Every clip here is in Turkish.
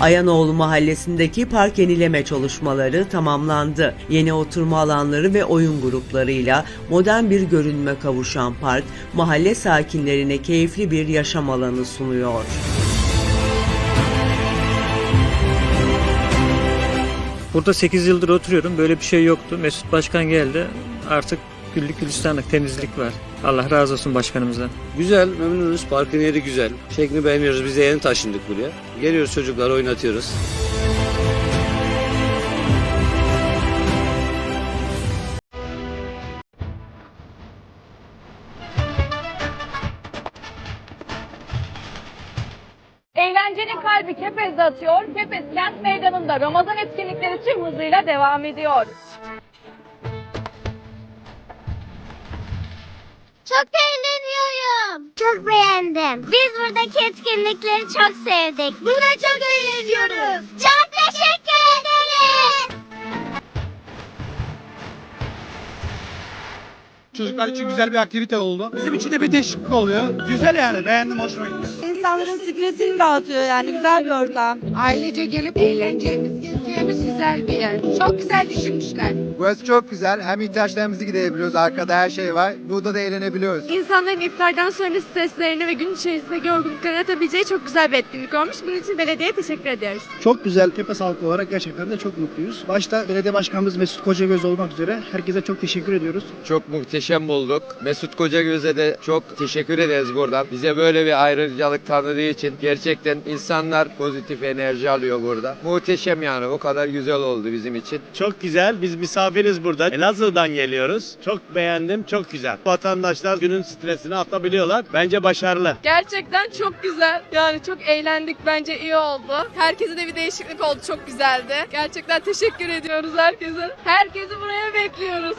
Ayanoğlu mahallesindeki park yenileme çalışmaları tamamlandı. Yeni oturma alanları ve oyun gruplarıyla modern bir görünme kavuşan park, mahalle sakinlerine keyifli bir yaşam alanı sunuyor. Burada 8 yıldır oturuyorum. Böyle bir şey yoktu. Mesut Başkan geldi. Artık güllük gülistanlık temizlik var. Allah razı olsun başkanımızdan. Güzel, memnunuz. Parkın yeri güzel. Şeklini beğeniyoruz. Biz de yeni taşındık buraya. Geliyoruz çocuklar oynatıyoruz. Eğlencenin kalbi Kepez'de atıyor. Kepez kent meydanında Ramazan etkinlikleri tüm hızıyla devam ediyor. Çok eğleniyorum. Çok beğendim. Biz buradaki etkinlikleri çok sevdik. Burada çok eğleniyoruz. Çok Çocuklar için güzel bir aktivite oldu. Bizim için de bir değişiklik oluyor. Güzel yani beğendim hoşuma gitti. İnsanların stresini dağıtıyor yani güzel bir ortam. Ailece gelip eğleneceğimiz, gezeceğimiz güzel bir yer. Çok güzel düşünmüşler. Burası çok güzel. Hem ihtiyaçlarımızı giderebiliyoruz. Arkada her şey var. Burada da eğlenebiliyoruz. İnsanların iftardan sonra streslerini ve gün içerisindeki yorgunluklarını atabileceği çok güzel bir etkinlik olmuş. Bunun için belediyeye teşekkür ediyoruz. Çok güzel. Tepe halkı olarak gerçekten de çok mutluyuz. Başta belediye başkanımız Mesut Kocagöz olmak üzere herkese çok teşekkür ediyoruz. Çok muhteşem bulduk. Mesut Kocagöz'e de çok teşekkür ederiz buradan. Bize böyle bir ayrıcalık tanıdığı için gerçekten insanlar pozitif enerji alıyor burada. Muhteşem yani o kadar güzel oldu bizim için. Çok güzel. Biz misafiriz burada. Elazığ'dan geliyoruz. Çok beğendim. Çok güzel. Vatandaşlar günün stresini atabiliyorlar. Bence başarılı. Gerçekten çok güzel. Yani çok eğlendik. Bence iyi oldu. Herkese de bir değişiklik oldu. Çok güzeldi. Gerçekten teşekkür ediyoruz herkese. Herkesi buraya bekliyoruz.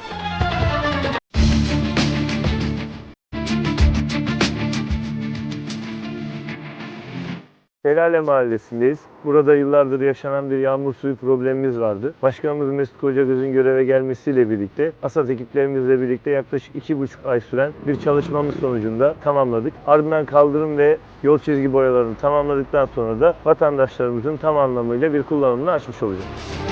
Şelale Mahallesi'ndeyiz. Burada yıllardır yaşanan bir yağmur suyu problemimiz vardı. Başkanımız Mesut Kocagöz'ün göreve gelmesiyle birlikte ASAD ekiplerimizle birlikte yaklaşık iki buçuk ay süren bir çalışmamız sonucunda tamamladık. Ardından kaldırım ve yol çizgi boyalarını tamamladıktan sonra da vatandaşlarımızın tam anlamıyla bir kullanımını açmış olacağız.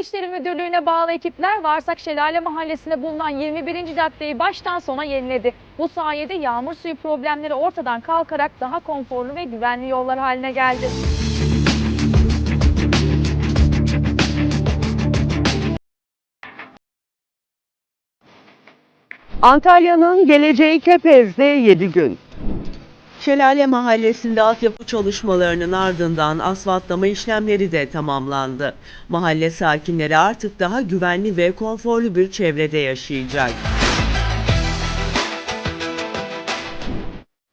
İşleri Müdürlüğü'ne bağlı ekipler Varsak Şelale Mahallesi'nde bulunan 21. caddeyi baştan sona yeniledi. Bu sayede yağmur suyu problemleri ortadan kalkarak daha konforlu ve güvenli yollar haline geldi. Antalya'nın geleceği Kepez'de 7 gün. Şelale Mahallesi'nde altyapı çalışmalarının ardından asfaltlama işlemleri de tamamlandı. Mahalle sakinleri artık daha güvenli ve konforlu bir çevrede yaşayacak.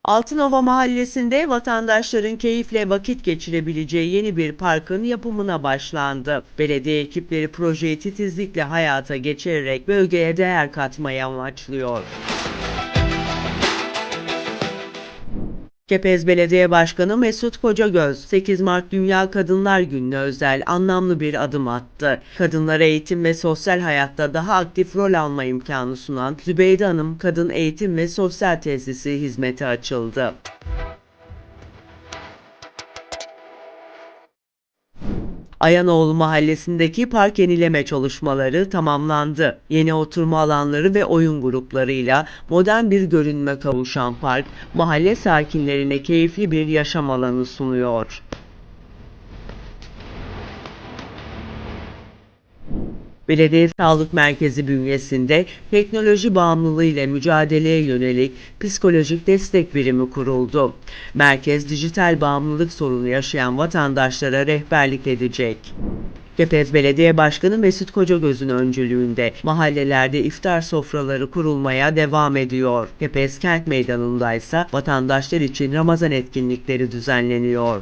Altınova Mahallesi'nde vatandaşların keyifle vakit geçirebileceği yeni bir parkın yapımına başlandı. Belediye ekipleri projeyi titizlikle hayata geçirerek bölgeye değer katmayı amaçlıyor. Kepez Belediye Başkanı Mesut Kocagöz, 8 Mart Dünya Kadınlar Günü'ne özel anlamlı bir adım attı. Kadınlara eğitim ve sosyal hayatta daha aktif rol alma imkanı sunan Zübeyde Hanım Kadın Eğitim ve Sosyal Tesisi hizmete açıldı. Ayanoğlu mahallesindeki park yenileme çalışmaları tamamlandı. Yeni oturma alanları ve oyun gruplarıyla modern bir görünme kavuşan park, mahalle sakinlerine keyifli bir yaşam alanı sunuyor. Belediye Sağlık Merkezi bünyesinde teknoloji bağımlılığı ile mücadeleye yönelik psikolojik destek birimi kuruldu. Merkez dijital bağımlılık sorunu yaşayan vatandaşlara rehberlik edecek. Kepez Belediye Başkanı Mesut Kocagöz'ün öncülüğünde mahallelerde iftar sofraları kurulmaya devam ediyor. Kepez Kent Meydanı'nda ise vatandaşlar için Ramazan etkinlikleri düzenleniyor.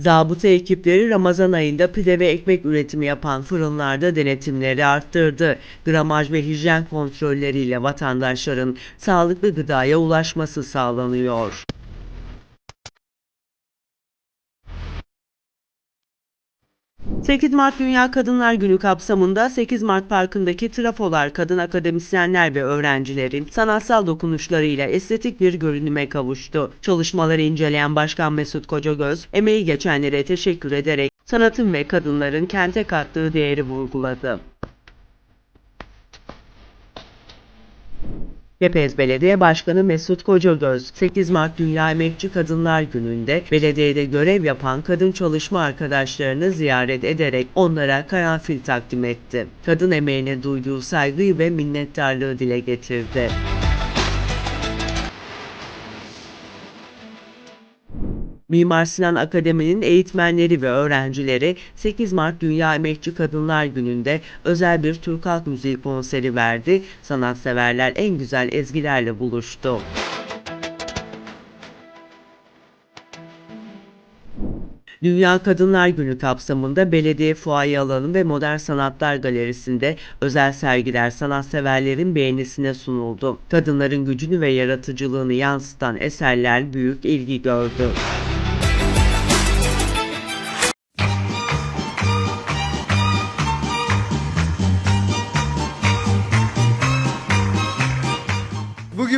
Zabıta ekipleri Ramazan ayında pide ve ekmek üretimi yapan fırınlarda denetimleri arttırdı. Gramaj ve hijyen kontrolleriyle vatandaşların sağlıklı gıdaya ulaşması sağlanıyor. 8 Mart Dünya Kadınlar Günü kapsamında 8 Mart Parkı'ndaki trafolar kadın akademisyenler ve öğrencilerin sanatsal dokunuşlarıyla estetik bir görünüme kavuştu. Çalışmaları inceleyen Başkan Mesut Kocagöz, emeği geçenlere teşekkür ederek sanatın ve kadınların kente kattığı değeri vurguladı. Kepez Belediye Başkanı Mesut Kocagöz, 8 Mart Dünya Emekçi Kadınlar Günü'nde belediyede görev yapan kadın çalışma arkadaşlarını ziyaret ederek onlara karanfil takdim etti. Kadın emeğine duyduğu saygıyı ve minnettarlığı dile getirdi. Mimar Sinan Akademi'nin eğitmenleri ve öğrencileri 8 Mart Dünya Emekçi Kadınlar Günü'nde özel bir Türk Halk Müziği konseri verdi. Sanatseverler en güzel ezgilerle buluştu. Dünya Kadınlar Günü kapsamında belediye fuaye alanı ve Modern Sanatlar Galerisi'nde özel sergiler sanatseverlerin beğenisine sunuldu. Kadınların gücünü ve yaratıcılığını yansıtan eserler büyük ilgi gördü.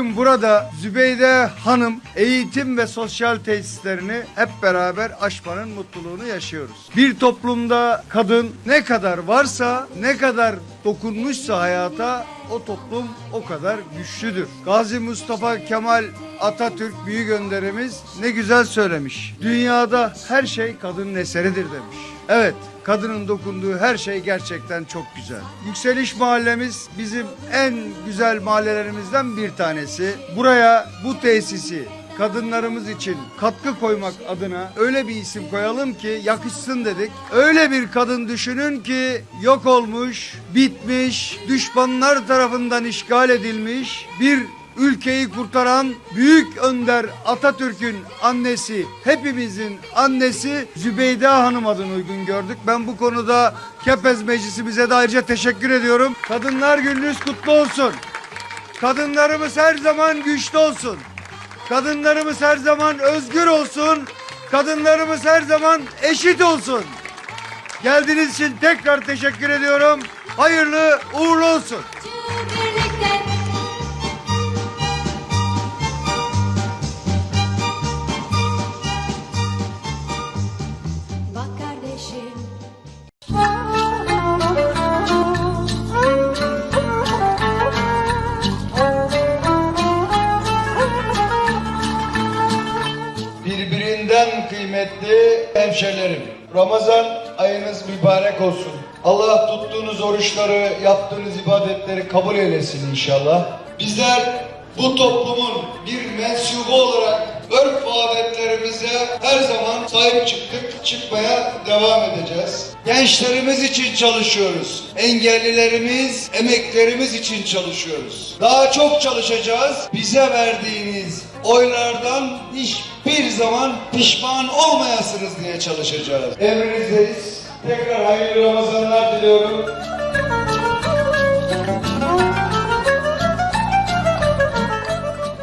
Bugün burada Zübeyde Hanım eğitim ve sosyal tesislerini hep beraber açmanın mutluluğunu yaşıyoruz. Bir toplumda kadın ne kadar varsa, ne kadar dokunmuşsa hayata o toplum o kadar güçlüdür. Gazi Mustafa Kemal Atatürk büyük önderimiz ne güzel söylemiş. Dünyada her şey kadının eseridir demiş. Evet, kadının dokunduğu her şey gerçekten çok güzel. Yükseliş Mahallemiz bizim en güzel mahallelerimizden bir tanesi. Buraya bu tesisi kadınlarımız için katkı koymak adına öyle bir isim koyalım ki yakışsın dedik. Öyle bir kadın düşünün ki yok olmuş, bitmiş, düşmanlar tarafından işgal edilmiş bir ülkeyi kurtaran büyük önder Atatürk'ün annesi, hepimizin annesi Zübeyde Hanım adını uygun gördük. Ben bu konuda Kepez Meclisimize de ayrıca teşekkür ediyorum. Kadınlar Gününüz kutlu olsun. Kadınlarımız her zaman güçlü olsun. Kadınlarımız her zaman özgür olsun. Kadınlarımız her zaman eşit olsun. Geldiğiniz için tekrar teşekkür ediyorum. Hayırlı uğurlu olsun. Ramazan ayınız mübarek olsun. Allah tuttuğunuz oruçları, yaptığınız ibadetleri kabul eylesin inşallah. Bizler bu toplumun bir mensubu olarak örf ve adetlerimize her zaman sahip çıktık, çıkmaya devam edeceğiz. Gençlerimiz için çalışıyoruz. Engellilerimiz, emeklerimiz için çalışıyoruz. Daha çok çalışacağız. Bize verdiğiniz oylardan hiçbir zaman pişman olmayasınız diye çalışacağız. Emrinizdeyiz. Tekrar hayırlı Ramazanlar diliyorum.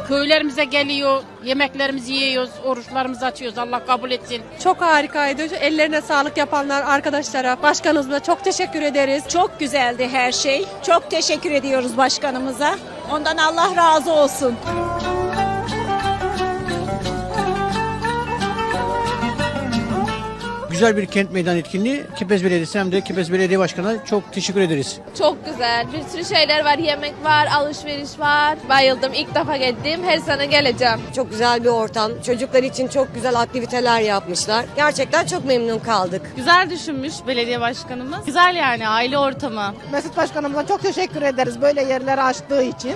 Köylerimize geliyor, yemeklerimizi yiyoruz, oruçlarımızı açıyoruz. Allah kabul etsin. Çok harikaydı. Ellerine sağlık yapanlar arkadaşlara, başkanımıza çok teşekkür ederiz. Çok güzeldi her şey. Çok teşekkür ediyoruz başkanımıza. Ondan Allah razı olsun. Güzel bir kent meydan etkinliği. Kepez Belediyesi hem de Kepez Belediye Başkanı'na çok teşekkür ederiz. Çok güzel. Bir sürü şeyler var. Yemek var, alışveriş var. Bayıldım. İlk defa geldim. Her sene geleceğim. Çok güzel bir ortam. Çocuklar için çok güzel aktiviteler yapmışlar. Gerçekten çok memnun kaldık. Güzel düşünmüş belediye başkanımız. Güzel yani aile ortamı. Mesut Başkanımıza çok teşekkür ederiz böyle yerleri açtığı için.